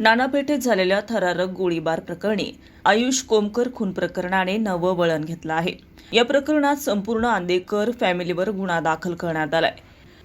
नानापेठेत झालेल्या थरारक गोळीबार प्रकरणी आयुष कोमकर खून प्रकरणाने नवं वळण घेतलं आहे. या प्रकरणात संपूर्ण आंदेकर फॅमिलीवर गुन्हा दाखल करण्यात आलाय.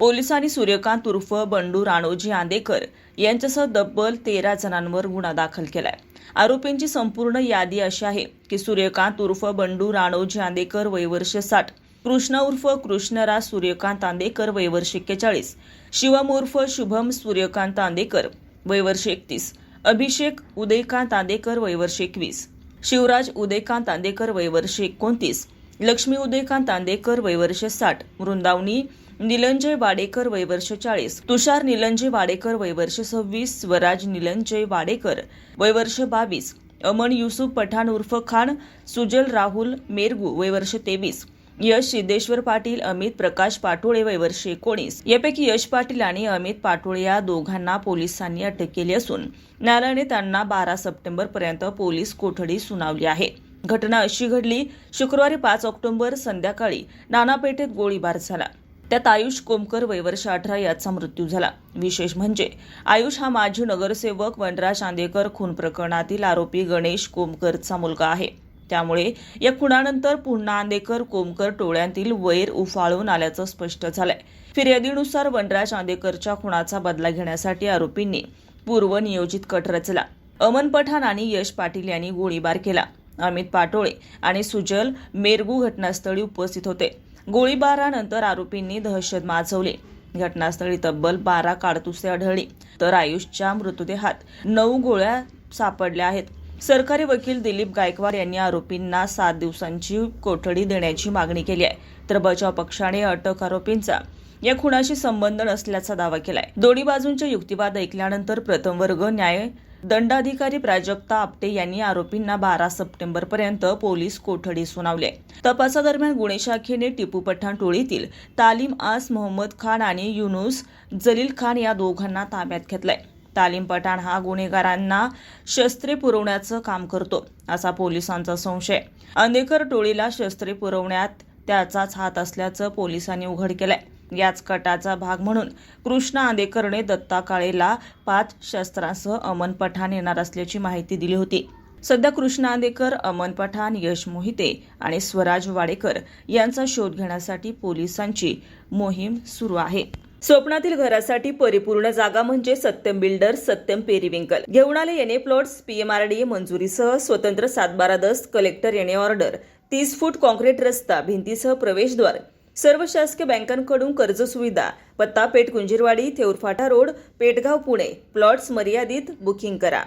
पोलिसांनी सूर्यकांत उर्फ बंडू राणोजी आंदेकर यांच्यासह तब्बल तेरा जणांवर गुन्हा दाखल केलाय. आरोपींची संपूर्ण यादी अशी आहे की सूर्यकांत उर्फ बंडू राणोजी आंदेकर वयवर्ष साठ कृष्णा उर्फ कृष्णराज सूर्यकांत आंदेकर वयवर्ष एक्केचाळीस शिवम उर्फ शुभम सूर्यकांत आंदेकर वयवर्ष एकतीस अभिषेक उदयकांत आंदेकर वयवर्ष एकवीस. शिवराज उदयकांत आंदेकर वयवर्ष एकोणतीस. लक्ष्मी उदयकांत आंदेकर वयवर्ष साठ. वृंदावनी निलंजय वाडेकर वयवर्ष चाळीस. तुषार निलंजय वाडेकर वयवर्ष सव्वीस. स्वराज निलंजय वाडेकर वयवर्ष बावीस. अमन युसुफ पठाण उर्फ खान सुजल राहुल मेरगू वयवर्ष तेवीस. यश सिद्धेश्वर पाटील अमित प्रकाश पाटोळे वयवर्ष एकोणीस. यापैकी यश पाटील आणि अमित पाटोळे या दोघांना पोलिसांनी अटक केली असून न्यायालयाने त्यांना बारा सप्टेंबर पर्यंत पोलीस कोठडी सुनावली आहे. घटना अशी घडली शुक्रवारी पाच ऑक्टोबर संध्याकाळी नानापेठेत गोळीबार झाला. त्यात आयुष कोमकर वयवर्ष अठरा याचा मृत्यू झाला. विशेष म्हणजे आयुष हा माजी नगरसेवक वनराज चांदेकर खून प्रकरणातील आरोपी गणेश कोमकरचा मुलगा आहे. त्यामुळे या खुणानंतर पुन्हा आंदेकर कोमकर टोळ्यांतील वैर उफाळून आल्याचं स्पष्ट झालंय. फिर्यादीनुसार वनराज आंदेकरच्या खुणाचा बदला घेण्यासाठी आरोपींनी पूर्वनियोजित कट रचला. अमन पठाण आणि यश पाटील यांनी गोळीबार केला. अमित पाटोळे आणि सुजल मेरगू घटनास्थळी उपस्थित होते. गोळीबारानंतर आरोपींनी दहशत माजवली. घटनास्थळी तब्बल बारा काडतुसे आढळली. तर आयुषच्या मृतदेहात नऊ गोळ्या सापडल्या आहेत. सरकारी वकील दिलीप गायकवाड यांनी आरोपींना सात दिवसांची कोठडी देण्याची मागणी केली आहे. तर बचाव पक्षाने अटक आरोपींचा या खुनाशी संबंध नसल्याचा दावा केलाय. दोन्ही बाजूंचे युक्तिवाद ऐकल्यानंतर प्रथम वर्ग न्याय दंडाधिकारी प्राजक्ता आपटे यांनी आरोपींना बारा सप्टेंबर पर्यंत पोलीस कोठडी सुनावली आहे. तपासादरम्यान गुन्हे शाखेने टिपू पठाण टोळीतील तालीम आस मोहम्मद खान आणि युनुस जलील खान या दोघांना ताब्यात घेतलंय. तालीम पठाण हा गुन्हेगारांना शस्त्रे पुरवण्याचं काम करतो असा पोलिसांचा संशय. अंदेकर टोळीला शस्त्रे पुरवण्यात त्याचाच हात असल्याचं पोलिसांनी उघड केलंय. याच कटाचा भाग म्हणून कृष्णा आंदेकरने दत्ता काळेला पाच शस्त्रांसह अमन पठाण येणार असल्याची माहिती दिली होती. सध्या कृष्णा आंदेकर अमन पठाण यश मोहिते आणि स्वराज वाडेकर यांचा शोध घेण्यासाठी पोलिसांची मोहीम सुरू आहे. स्वप्नातील घरासाठी परिपूर्ण जागा म्हणजे सत्यम बिल्डर सत्यम पेरिविंकल. घेऊन आले येणे प्लॉट्स पीएमआरडीए मंजुरीसह स्वतंत्र सातबारा दस्त कलेक्टर येणे ऑर्डर तीस फूट कॉन्क्रीट रस्ता भिंतीसह प्रवेशद्वार. सर्व शासकीय बँकांकडून कर्ज सुविधा पत्ता पेठ कुंजीरवाडी थेऊरफाटा रोड पेटगाव पुणे. प्लॉट्स मर्यादित बुकिंग करा.